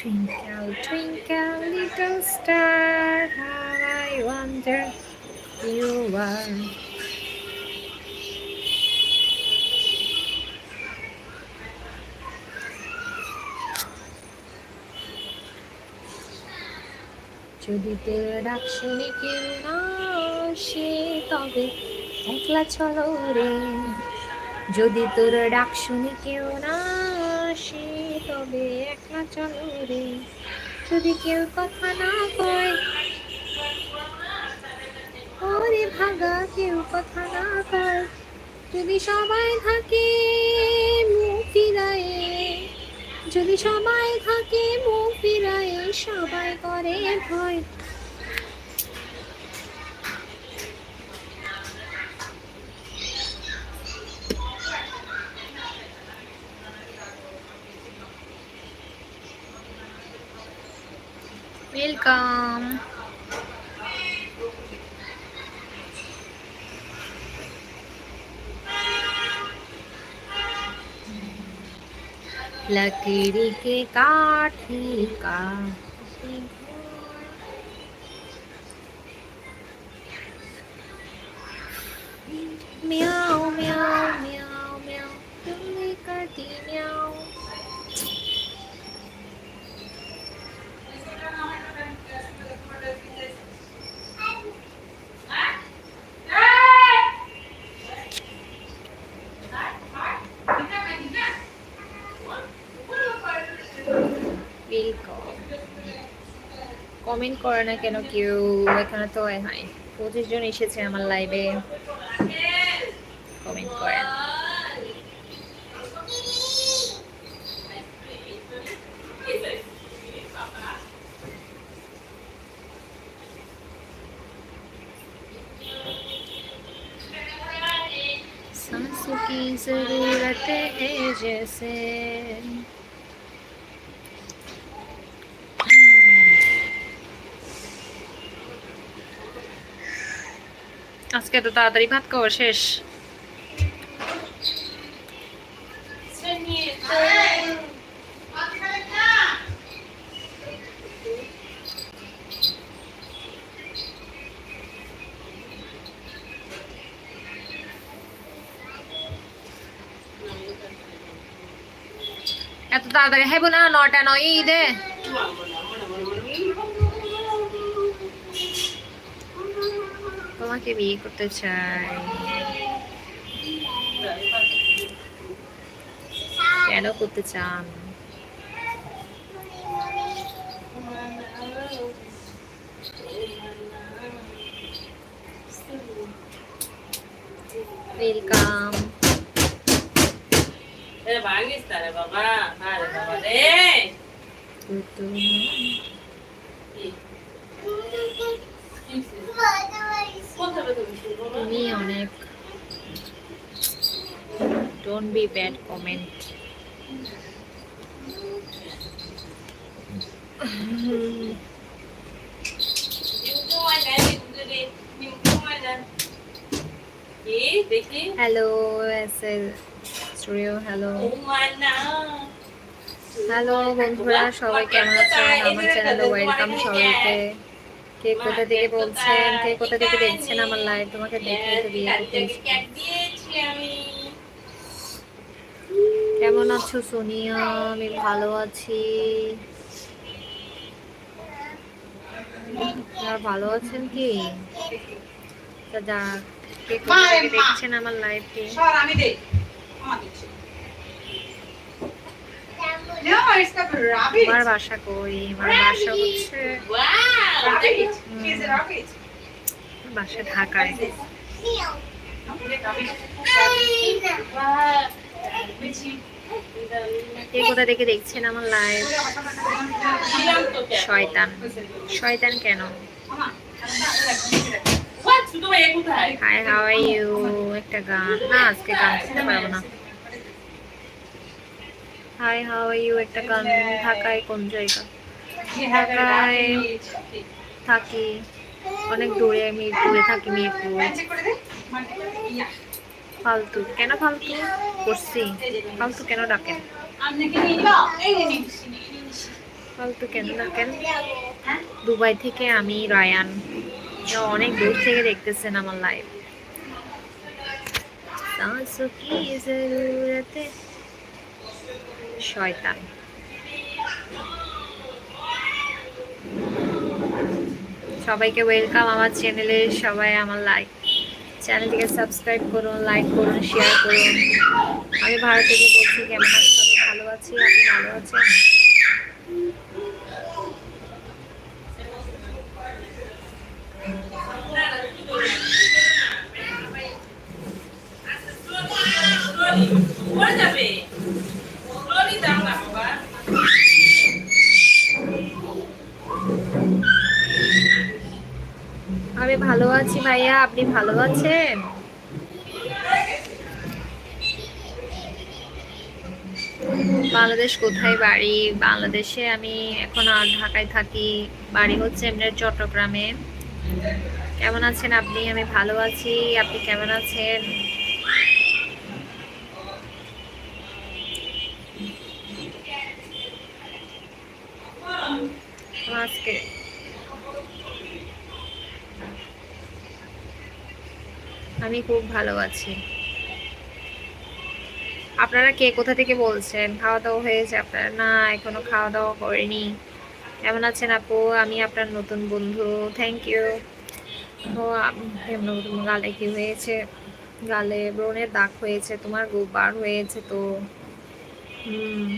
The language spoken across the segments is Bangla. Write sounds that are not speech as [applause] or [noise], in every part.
Twinkle, twinkle, little star, how I wonder you are. যদি তোর ডাক শুনে কেউ না সে তবে একলা চলো রে যদি তোর ডাক শুনে কেউ না চলো রে যদি কেউ কথা না কয়, ওরে ভাগা, কেউ কথা না কয়, যদি সবাই থাকে মুখ ফিরায়ে, যদি সবাই থাকে মুখ সবাই করে ভয়। ওয়েলকাম लकड़ी के काठी का म्याओ म्याओ म्याओ म्याओ तुमने करती কমেন্ট করে না কেন কেউ এখানে তো হয় পঁচিশ জন এসেছে আমার লাইভে কমেন্ট করেন सांसों की जरूरत है जैसे আজকে তো তাড়াতাড়ি ভাত খাওয়া শেষ? এত তাড়াতাড়ি খাইবো না নটা নয় ঈদে তোমাকে বিয়ে করতে চাই। কেন করতে চান? ওয়েলকাম বাবা বাবা রে কোথায় তুমি তুমি অনেক বি ব্যাড কমেন্ট দেখি হ্যালো স্টুডিও হ্যালো হ্যালো বন্ধুরা, সবাই কেমন আছেন? আমার চ্যানেলে ওয়েলকাম সবাইকে। কে কোথা থেকে বলছেন? কে কোথা থেকে দেখছেন আমার লাইভ তোমাকে দেখে এসেছি। কেমন আছো সোনিয়া? আমি ভালো আছি। আর ভালো আছেন কি? দেখছেন আমার সর আমার বাসা কই? আমার বাসা হচ্ছে rabbit? কে কোথা থেকে দেখছেন আমার লাইভ শয়তান। শয়তান কেন? হাই হাউ আর ইউ একটা গান। না, আজকে গান করতে পারব না। হাই হাউ আর ইউ একটা গান। ঢাকায় কোন জায়গা? ঢাকায় থাকি। অনেক দূরে আমি দূরে থাকি মিরপুর ফালতু। কেন ফালতু করছি? ফালতু কেন ডাকেন? ফালতু কেন ডাকেন? দুবাই থেকে আমি রায়ান। অনেক দূর থেকে দেখতেছেন আমার লাইফ শয়তান। সবাইকে ওয়েলকাম আমার চ্যানেলে সবাই আমার লাইক চ্যানেলটিকে সাবস্ক্রাইব করুন লাইক করুন শেয়ার করুন। আমি ভারত থেকে বলছি, কেমন আমি ভালো আছি, আপনি ভালো আছেন পড়ে যাবে স্লোলি দাও না বাবা আমি ভালো আছি ভাইয়া, আপনি ভালো আছেন? বাংলাদেশ কোথায় বাড়ি? বাংলাদেশে আমি এখন আর ঢাকায় থাকি। বাড়ি হচ্ছে এমনি চট্টগ্রামে। কেমন আছেন আপনি? আমি ভালো আছি। আপনি কেমন আছেন? আজকে আমি খুব ভালো আছি। আপনারা কে? কোথা থেকে বলছেন? খাওয়া দাওয়া হয়েছে আপনারা? না, এখনও খাওয়া দাওয়া করেনি কেমন আছেন আপু? আমি আপনার নতুন বন্ধু। থ্যাংক ইউ ও গালে কি হয়েছে? গালে ব্রণের দাগ হয়েছে, তোমার গোপ বার হয়েছে তো। হুম।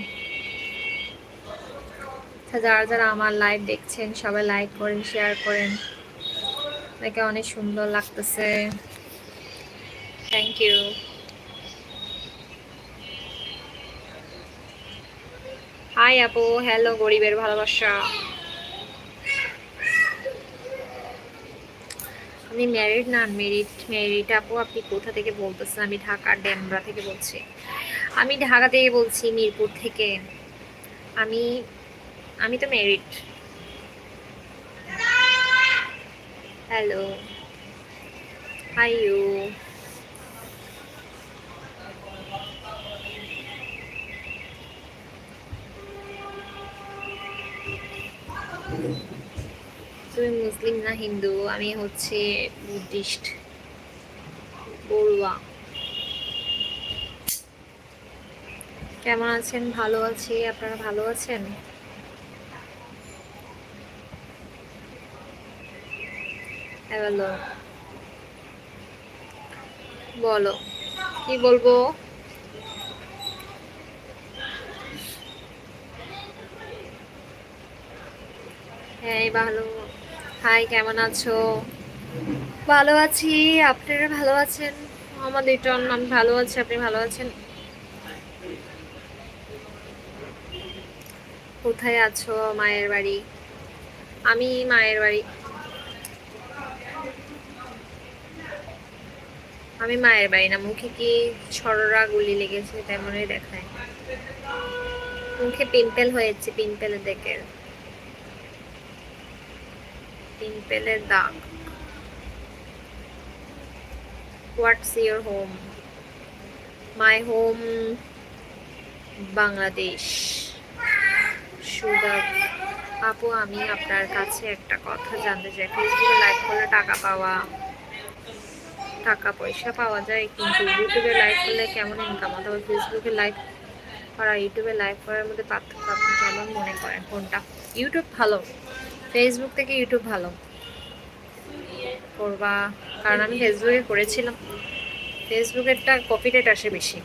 যারা যারা আমার লাইভ দেখছেন, সবাই লাইক করেন শেয়ার করেন। দেখে অনেক সুন্দর লাগতেছে। থ্যাংক ইউ হাই আপু হ্যালো গরিবের ভালোবাসা. আমি ম্যারিড না আনমেরিড ম্যারিড আপু, আপনি কোথা থেকে বলতেছেন? আমি ঢাকার ডেমরা থেকে বলছি। আমি ঢাকা থেকে বলছি, মিরপুর থেকে। আমি আমি তো ম্যারিড হ্যালো হাই ইউ তুমি মুসলিম না হিন্দু, আমি হচ্ছে বুদ্ধিস্ট, বড়ুয়া। কেমন আছেন? ভালো আছি। আপনারা ভালো আছেন? বলো, কি বলব? হ্যাঁ ভালো। হাই, কেমন আছো? ভালো আছি, আপনারা ভালো আছেন? আমার লিটন, আমি ভালো আছি, আপনি ভালো আছেন? কোথায় আছো মায়ের বাড়ি? আমি মায়ের বাড়ি। আমি মায়ের বাড়ি না, মুখে কি ছড়রা গুলি লেগেছে, তেমনই দেখায়। মুখে পিম্পল হয়েছে, পিম্পলের দেখে পিম্পলের দাগ what's your home my home Bangladesh sugar, আপু, আমি আপনার কাছে একটা কথা জানতে চাই। ফেসবুকে লাইভ করলে টাকা পাওয়া, টাকা পয়সা পাওয়া যায়, কিন্তু ইউটিউবে লাইভ করলে কেমন ইনকাম অথবা ফেসবুকে লাইভ করা ইউটিউবে লাইভ করার মধ্যে পার্থক্য আপনি কেমন মনে করেন? কোনটা? ইউটিউব ভালো। ফেসবুক থেকে ইউটিউব ভালো। করবা। কারণ আমি ফেসবুকে করেছিলাম। ফেসবুকেরটা কপিরেট আসে বেশি।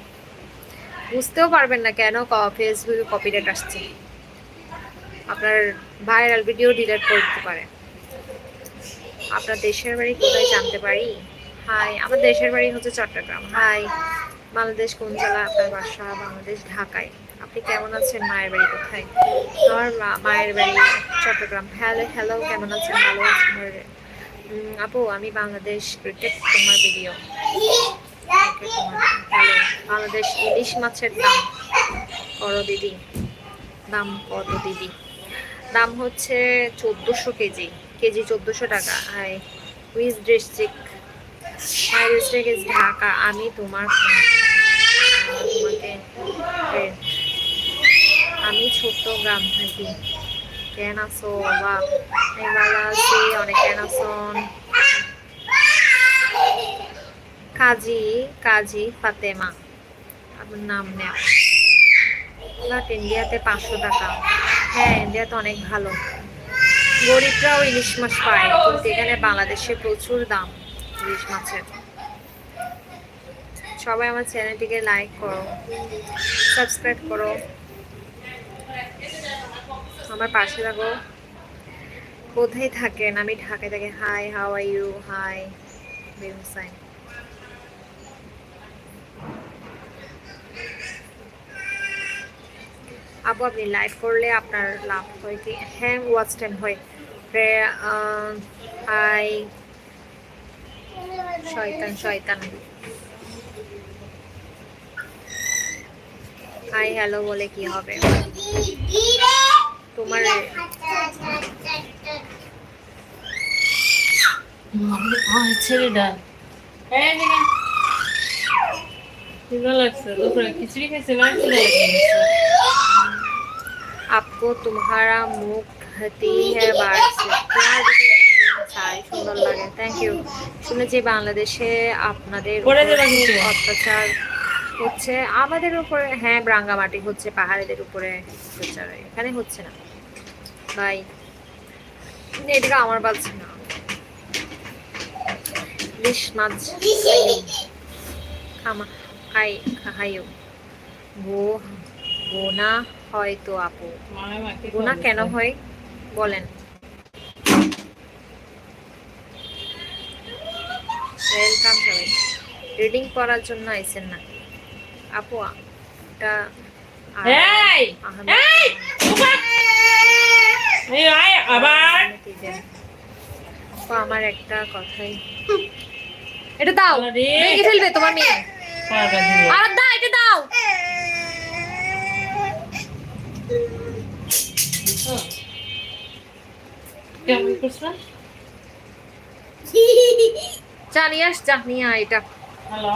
বুঝতেও পারবেন না কেন ফেসবুকে কপিরেট আসছে। আপনার ভাইরাল ভিডিও ডিলিট করে দিতে পারে। আপনার দেশের বাড়ি কোথায় জানতে পারি? হাই আমার দেশের বাড়ি হচ্ছে চট্টগ্রাম। হাই বাংলাদেশ কোন জেলা? আপনার বাসা বাংলাদেশ, ঢাকায়। আপনি কেমন আছেন? মায়ের বাড়ি কোথায়? আমার মায়ের বাড়ি চট্টগ্রাম। হ্যালো হ্যালো, কেমন আছেন? ভালো আছেন? আপু, আমি বাংলাদেশ ক্রিকেট তোমার ভিডিও বাংলাদেশ ইলিশ মাছের দাম করো দিদি? দাম কত দিদি? দাম হচ্ছে চোদ্দোশো কেজি কেজি চোদ্দোশো টাকা। Hi which district my district Dhaka আমি তোমার ছোট্ট গ্রাম থাকি। কেন আছো বা আমি ভালো আছি, অনেক আছেন কাজী কাজী ফাতেমা, আপনার নাম নেওয়া। বাট ইন্ডিয়াতে পাঁচশো টাকা। হ্যাঁ ইন্ডিয়াতে অনেক ভালো। গরিবরাও ইলিশ মাছ পায়, কিন্তু এখানে বাংলাদেশে প্রচুর দাম ইলিশ মাছের। সবাই আমার চ্যানেলটিকে লাইক করো সাবস্ক্রাইব করো। আমার পাশে থাকো কোথায় থাকেন আমি ঢাকায় থাকি hi how are you hi বেহুসাইন আপু আপনি লাইভ করলে আপনার লাভ হয় কি হ্যাঁ ওয়াচ টাইম হয় হাই শয়তান শয়তান হাই হ্যালো বলে কি হবে তোমার ছেলেটা এই দিকে ভালো লাগছে দুপুরে খিচুড়ি খাইছে মাংস आपको तुम्हारा मुख हती है बार से তোমার যদি চাই সুন্দর লাগে থ্যাংক ইউ শুনেছি বাংলাদেশে আপনাদের পড়ে উপর যাবে খুব কিছু। অত্যাচার হচ্ছে আমাদের উপরে হ্যাঁ রাঙ্গামাটি হচ্ছে, পাহাড়িদের উপরে এখানে হচ্ছে না। ভাই, এদিকে আমার বাজছে না ইলিশ মাছ খামা, খাই, খাইও। গো গোনা হয়তো আপু। কেন হয়? বলেন। ওয়েলকাম রিডিং করার জন্য আইসেন না। আপু এটা এই! এই! এই আয় আবার। আপু আমার একটা কথাই। এটা দাও। ভেঙে ফেলবে তোমার মেয়ে। আর দাও এটা দাও। কেমন করছ? চা নিয়ে আস চা এটা। হ্যালো?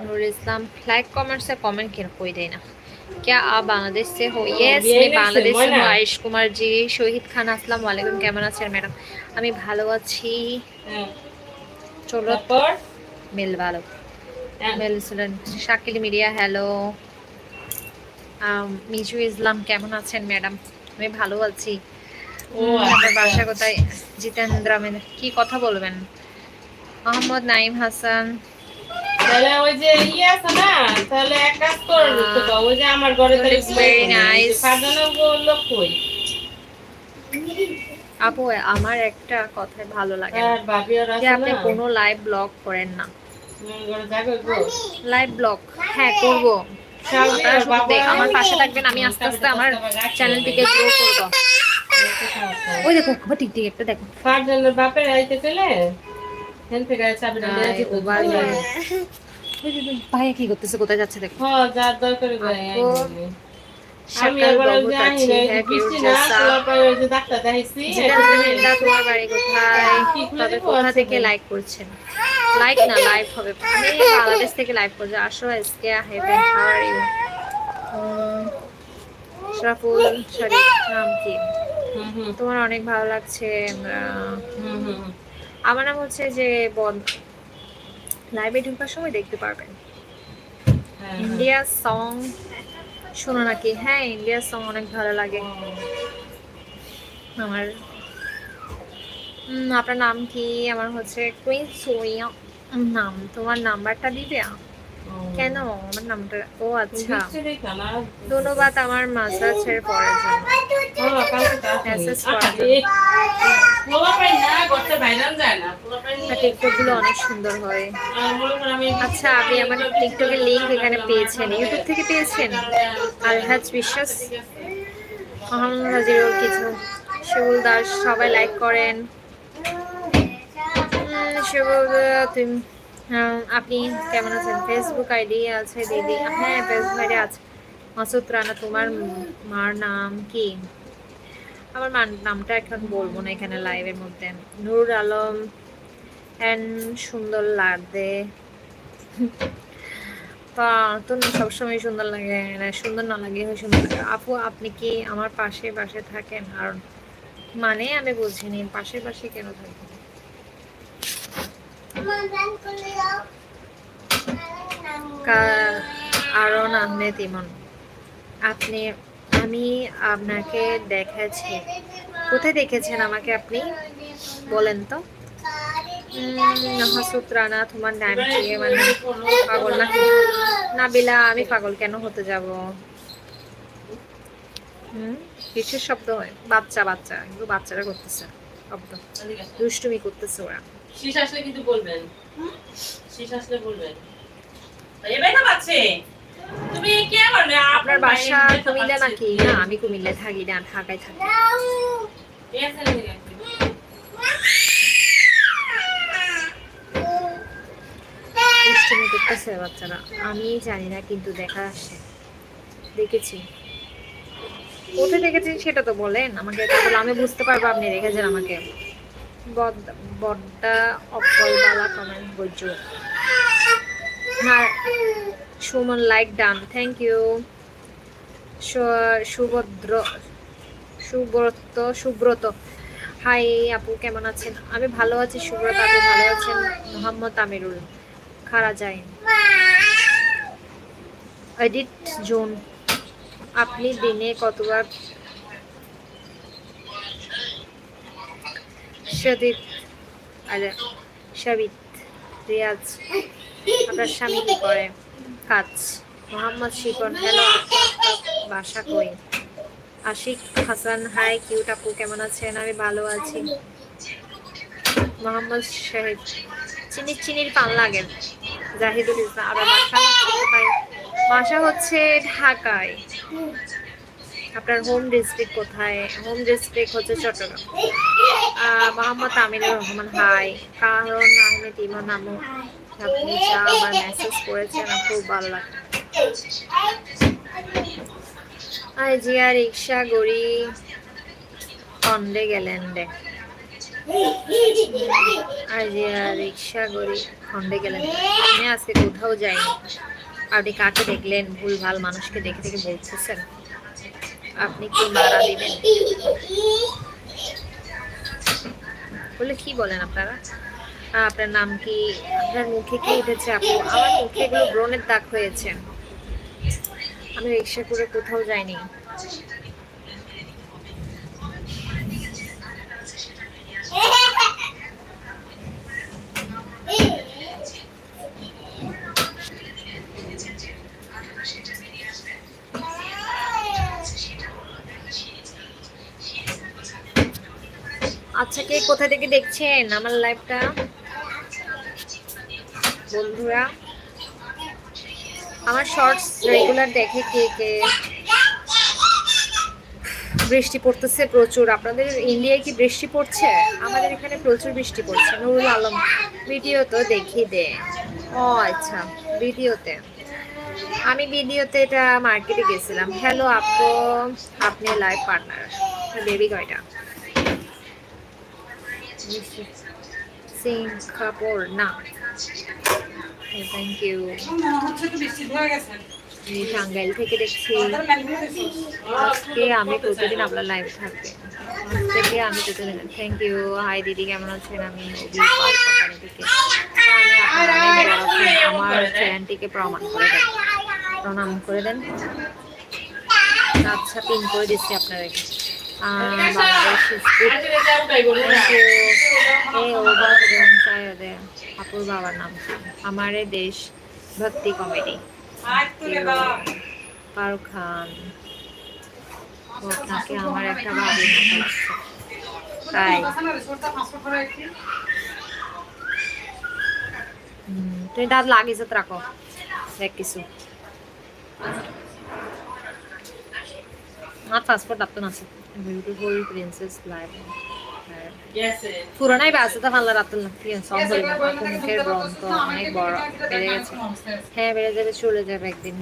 नूर इस्लाम लाइक कमेंट से कमेंट क्यों कोई देना क्या आप बांग्लादेश से हो यस বিয়ে मैं হয়েছে, বাংলাদেশ से ময়না? हूँ আয়ুষ কুমার জি শহীদ খান আসসালামু আলাইকুম কেমন আছেন ম্যাডাম আমি ভালো আছি হ্যাঁ। চলো তারপর মিল ভালো হ্যাঁ। মেলসুলেন শাকিল মিডিয়া হ্যালো মিজু ইসলাম কেমন আছেন ম্যাডাম আমি ভালো আছি ও আপনার আচ্ছা। বাসা কোথায় জিতেন্দ্র আহমেদ কি কথা বলবেন মোহাম্মদ নাইম হাসান তাহলে ওই যে ইয়ে আছে না তাহলে এক কাজ করে দিতে পারো ওই যে আমার ঘরে তাহলে সাজানো লোক কই? আপু আমার একটা কথাই ভালো লাগে আর যে আপনি কোনো লাইভ ব্লগ করেন না। লাইভ ব্লগ হ্যাঁ করব। আমার পাশে থাকবেন আমি আস্তে আস্তে আমার চ্যানেলটিকে গ্রো করব। ওই দেখো টিকটিক একটা দেখো। বাপের আইতে পেলে ভাইয়া কি করতেছে কোথায় যাচ্ছে দেখো। হ্যাঁ আমি এবার জানি না বৃষ্টি না যে ডাক্তার দেখাইছি মিন্ডা তোমার বাড়ি কোথায়? তবে কোথা থেকে? লাইক করছেন? লাইক না লাইভ হবে। আমি বাংলাদেশ থেকে লাইভ করছি। আসো SK heaven how are you Shoraful Sharif নাম কি? হুম হুম। তোমার অনেক ভালো লাগছে হুম হুম। আমার নাম হচ্ছে যে বন্ধ লাইভে ঢুকার সময় দেখতে পারবেন। হ্যাঁ, ইন্ডিয়া সং শোনো নাকি? হ্যাঁ ইন্ডিয়া সং অনেক ভালো লাগে। হ্যাঁ। আমার আপনার নাম কি? আমার হচ্ছে কুইন সোয়া নাম তোমার নাম্বারটা দিবে। কেন? আমার নামটা ও আচ্ছা। ধন্যবাদ আমার মাসা ছেড়ে পড়ার জন্য। হ্যাঁ, কালকে তো আসেনি। Message করার আরে, পোলা পাই না, ঘরটা বাইরান যায় না। পোলা পাই আর নিয়ে- টিকটকগুলো অনেক সুন্দর হয় আচ্ছা আপনি আমার টিকটকের এখানে পেয়েছেন। ইউটিউব থেকে পেয়েছেন? আলহাজ বিশ্বাস মোহাম্মদ হাজিরুল কিছু। শিবুল দাস সবাই লাইক করেন। তুমি আপনি কেমন আছেন? ফেসবুক আইডি আছে দিদি। হ্যাঁ ফেসবুক আইডি আছে। মাসুদ রানা, তোমার মার নাম কি? আমার মার নামটা এখন বলব না এখানে লাইভের মধ্যে। নুরুল আলম অ্যান্ড সুন্দর লাগবে। তা তো সবসময় সুন্দর লাগে সুন্দর না লাগে সুন্দর লাগে। আপু, আপনি কি আমার পাশে পাশে থাকেন? আর মানে আমি বুঝিনি, পাশে পাশে কেন থাকেন? আরন আহমেদ ইমন আপনি, আমি আপনাকে দেখেছি। কোথায় দেখেছেন আমাকে আপনি? বলেন তো। হাসুত তোমার নাম কি? মানে পাগল নাকি নাবিলা, আমি পাগল কেন হতে যাব? হুম, কিসের শব্দ হয়? বাচ্চা বাচ্চা, এগুলো বাচ্চারা করতেছে, শব্দ। দুষ্টুমি করতেছে ওরা। শীষ আসলে কিন্তু বলবেন। শীষ আসলে বলবেন। এই ব্যথা পাচ্ছে। তুমি কে বলবে আপনার বাসা কুমিল্লা নাকি? না আমি কুমিল্লায় থাকি না ঢাকায় থাকি। দুষ্টুমি করতেছে বাচ্চারা। আমি জানি না কিন্তু দেখা আসছে। দেখেছি। কোথায় দেখেছি সেটা তো বলেন। আমাকে তাহলে আমি বুঝতে পারব আপনি রেখেছেন আমাকে। বড্ডা অপলবালা কমেন্ট বৈজ হ্যাঁ Suman like done thank you Subhadra Subrata Subrata. Hi আপু, কেমন আছেন? আমি ভালো আছি, সুব্রত, আপনি ভালো আছেন? মোহাম্মদ আমিরুল, খারা যায় এডিট জোন আপনি দিনে কতবার সদিত আরে সবিত রিয়াজ আপনার স্বামী কি করে? কাজ। মোহাম্মদ শিপন হ্যালো। বাসা কই? আশিক হাসান, হাই, কিউট আপু, কেমন আছেন? আমি ভালো আছি। মোহাম্মদ শাহিদ। চিনি চিনির পান লাগেন জাহিদুল ইসলাম আর বাসা? বাসা হচ্ছে ঢাকায়। আপনার হোম ডিস্ট্রিক্ট কোথায়? হোম ডিস্ট্রিক্ট হচ্ছে চট্টগ্রাম। মোহাম্মদ আমিনুর রহমান হাই। কারণ আহমেদ ইমন নামও আপনি যা আবার মেসেজ করেছেন খুব ভালো লাগে আই জিয়া, রিক্সা, গড়ি কন্ডে গেলেন রে। আই জিয়া, রিক্সা, গড়ি, খন্ডে গেলেন। আমি আজকে কোথাও যাইনি। আপনি কাকে দেখলেন? ভুল, ভালো মানুষকে দেখে দেখে বলতেছেন। আপনি কি মারা দিবেন? বলে কি বলেন আপনারা? আপনার নাম কি? আপনার মুখে কি উঠেছে আপু আমার মুখে এগুলো ব্রণের দাগ হয়েছে। আমি রিক্সা করে কোথাও যাইনি। আচ্ছা কে কোথা থেকে দেখছেন আমার লাইভটা বন্ধুরা, আমার শর্টস রেগুলার দেখে কে কে? বৃষ্টি পড়তেছে প্রচুর। আপনাদের ইন্ডিয়ায় কি বৃষ্টি পড়ছে? আমাদের এখানে প্রচুর বৃষ্টি পড়ছে। নুরুল আলম ভিডিও তো দেখি দে। ও আচ্ছা ভিডিওতে। আমি ভিডিওতে এটা মার্কেটে গেছিলাম। হ্যালো আপু, আপনি লাইভ পার্টনার বেবি কয়টা? সিঙ্গাপুর না থ্যাংক ইউ টাঙ্গাইল থেকে দেখছি। আজকে আমি প্রতিদিন আপনার লাইভ থাকবে থেকে আমি প্রতিদিন থ্যাংক ইউ হাই দিদি কেমন আছেন আমি আপনার আমার চ্যানেলটিকে প্রমাণ করে দেন প্রণাম করে দেন আচ্ছা পিন করে দিচ্ছি আপনাদেরকে নাম? আমারে দেশ ভক্তি কমেডি ফারুক খান আমার একটা লাগছে তাই তুমি দাঁত লাগিয়েছো রাখো দেখ কিছু আমার পাসপোর্ট আপনার আছে বিউটিফুল প্রিন্সেস গেছে পুরোনাই বাসে তো ভালো রাত না কি সম্ভব না আপু মুখের তো অনেক বড় বেড়ে গেছে। হ্যাঁ বেড়ে যাবে চলে যাবে একদিন।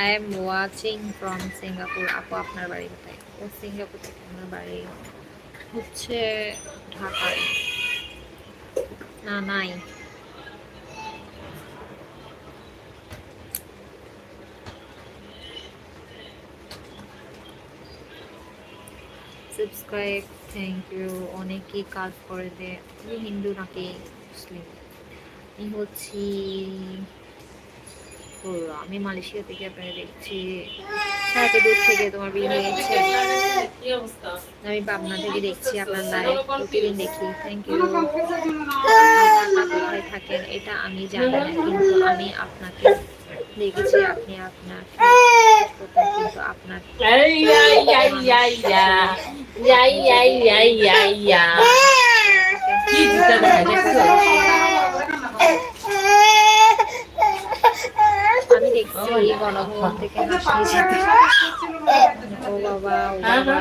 I am watching from Singapore আপু আপনার বাড়ি কোথায়? ও সিঙ্গাপুর থেকে আমার বাড়ি হচ্ছে ঢাকায়। না নাই। সাবস্ক্রাইব থ্যাংক ইউ অনেকেই কাজ করে দে তুমি হিন্দু নাকি মুসলিম? আমি হচ্ছি আমি মালয়েশিয়া থেকে আপনাকে দেখছি। এত দূর থেকে তোমার বিয়ে হয়ে গেছে আমি পাবনা থেকে দেখছি আপনার লাইভ প্রতিদিন দেখি। থ্যাংক ইউ কোথায় থাকেন এটা আমি জানি না কিন্তু আমি আপনাকে দেখেছি আপনি আপনার [laughs] কিন্তু আপনার ইয়া কি দিতে দেখায় দেখছো আমি দেখছি গণক্ষণ থেকে ও বাবা ও বাবা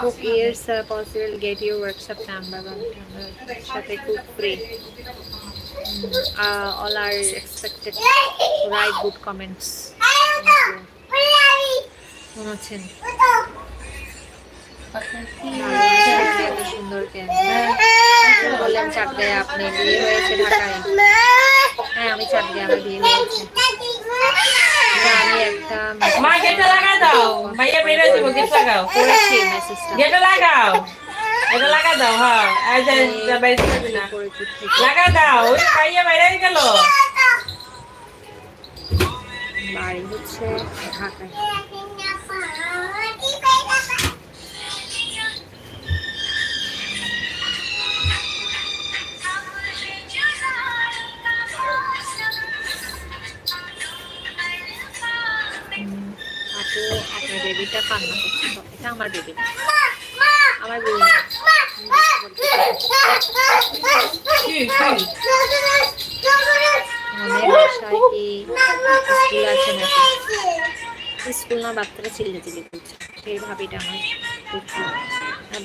Hope years uh, possible get your workshop number one সাথে cook free. Uh, all are expected to write good comments. এত সুন্দর কেন? বললেন আপনি বিয়ে হয়েছে ঢাকায়। হ্যাঁ আমি চাকদায় আমার বিয়ে হয়েছে। আমি একটা মা গেটটা লাগা দাও। ভাইয়া বেরো দিব গেট লাগাও। করেছি মেসেজটা। গেটটা লাগাও। এটা লাগা দাও হ্যাঁ। লাগা দাও। ওই ভাইয়া বাইরে গেল। বাড়ি হচ্ছে ঢাকায়। বেবিটা কান্না করছে এটা আমার বেবি। আমার বেবি। স্কুল আছে নাকি? স্কুল না বাচ্চারা চিল্লে চিল্লি করছে। সেই ভাবিটা আমার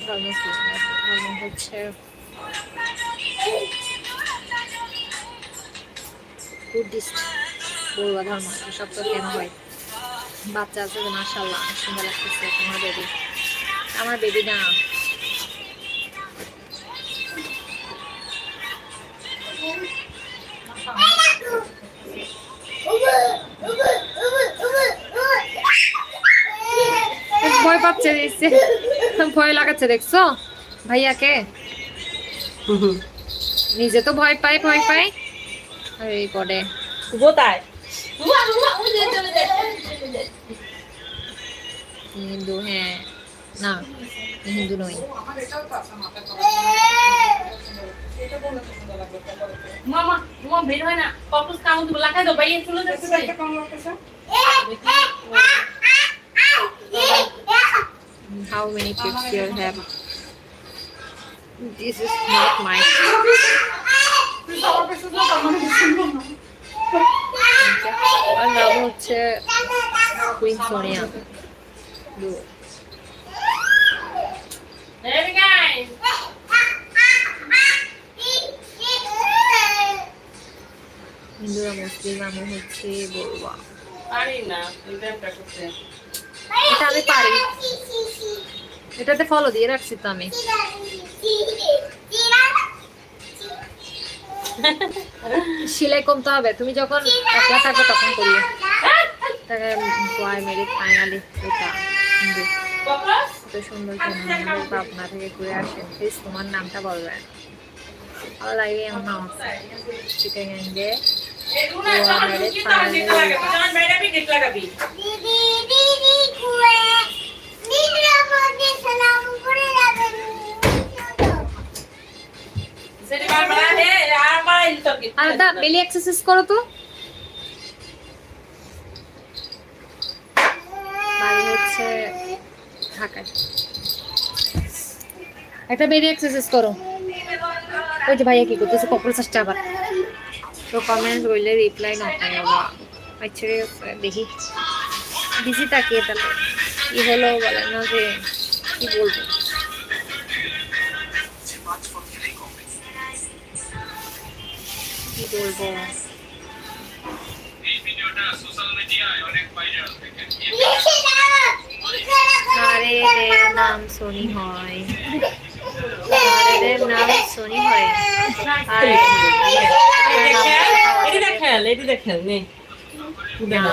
ধর্ম কি? ধর্ম হচ্ছে বুদ্ধিস্ট বড়ুয়া ধর্ম। এসব তো কেন হয়? বাচ্চা আছে যে মাসাল্লাহ সুন্দর লাগতেছে তোমার বেবি আমার বেবি না। ভয় পাচ্ছে দেখছে ভয় লাগাচ্ছে দেখছ? ভাইয়াকে? নিজে তো ভয় পাই ভয় পাই আর এই পরে কোথায় হিন্দু হ্যাঁ না হিন্দু নই মামা মামা বের হয় না কপস কামুদ লাগাই দাও বাইরে চলে যাচ্ছে How many kids here have? This is not my. আমার নাম হচ্ছে কুইন সোনিয়া হিন্দুরা মুসলিম আমি হচ্ছে বড়ুয়া পারি না এটা আমি পারি। এটাতে ফলো দিয়ে রাখছি তো আমি। সেলাই কমতে হবে। তুমি যখন একলা থাকবে তখন করিও। [laughs] মেরে ফাইনালি এটা। এত সুন্দর পাবনা থেকে ঘুরে আসেন প্লিজ তোমার নামটা বলবেন ভালো লাগে আমার নাম। চিকেন গ্যাঙ্গে আর দা বেলি এক্সারসাইজ করো তো। ঢাকায়। একটা বেরিয়ে এক্সারসাইজ করো। ওই যে ভাইয়া কি করতেছে কক্রোচাসটা আবার। তো কমেন্টস করলে রিপ্লাই না পাই আচ্ছা দেখি। বিজি তাকিয়ে তাহলে কি হলো বলে না যে কি বলব। কি বলব? নাম সোনি হয়। নাম সোনি হয়। আর এটি এটি নে। না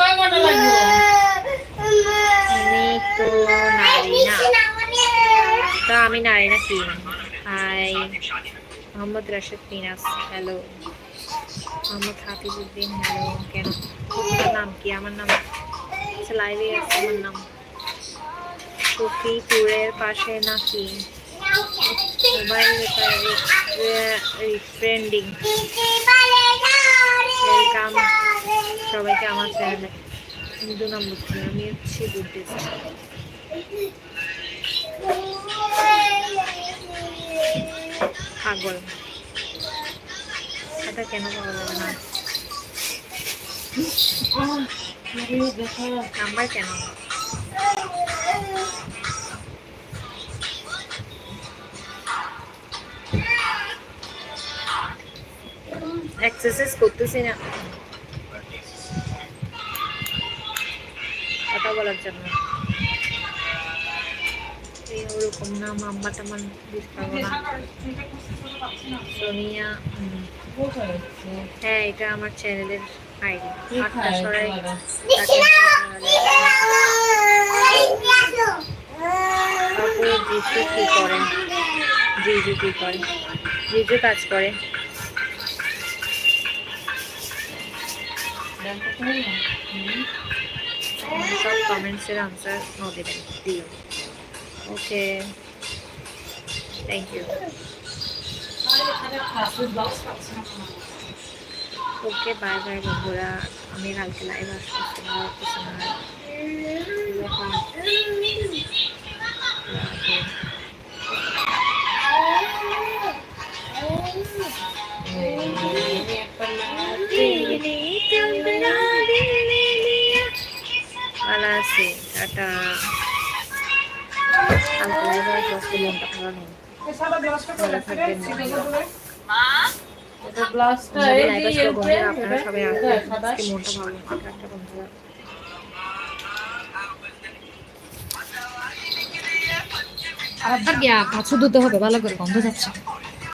কয় লাগবে? আমি তো নারী না। তো আমি নারী নাকি হাই মোহাম্মদ রাশেদ মিনাস হ্যালো। মোহাম্মদ হাফিজুদ্দিন হ্যালো কেন? নাম কি? আমার নাম আচ্ছা লাইভে আছে আমার নাম। সফিপুরের পাশে নাকি মোবাইল রিফ্রেন্ডিং। ওয়েলকাম সবাইকে আমার চ্যানেলে হিন্দু নাম বুঝছি আমি হচ্ছি বুদ্ধিস্ট পাগল। এটা কেন পাওয়া যাবে না? নাম্বার কেন? এক্সারসাইজ করতেছি না কথা বলার জন্য এই ওরকম না মাম্মা টাম্মা দিতে পারব না সোনিয়া উম, হ্যাঁ এটা আমার চ্যানেলের তারপরে জিজু কি করে জিজু কি করে জিজু কাজ করে সব কমেন্টসের আনসার ন দেবেন দিও okay thank you okay bye bye বন্ধুরা আমি কালকে লাইভ আসব ভালো কিছু না ভালো আছি টাটা কালকে লাইভ আসব আজকে মনটা ভালো নেই সাদা গ্লাসটা করে আপনারা সবাই আসবেন আজকে মনটা ভালো বন্ধুরা আর গিয়া ধুতে হবে ভালো করে গন্ধ যাচ্ছে।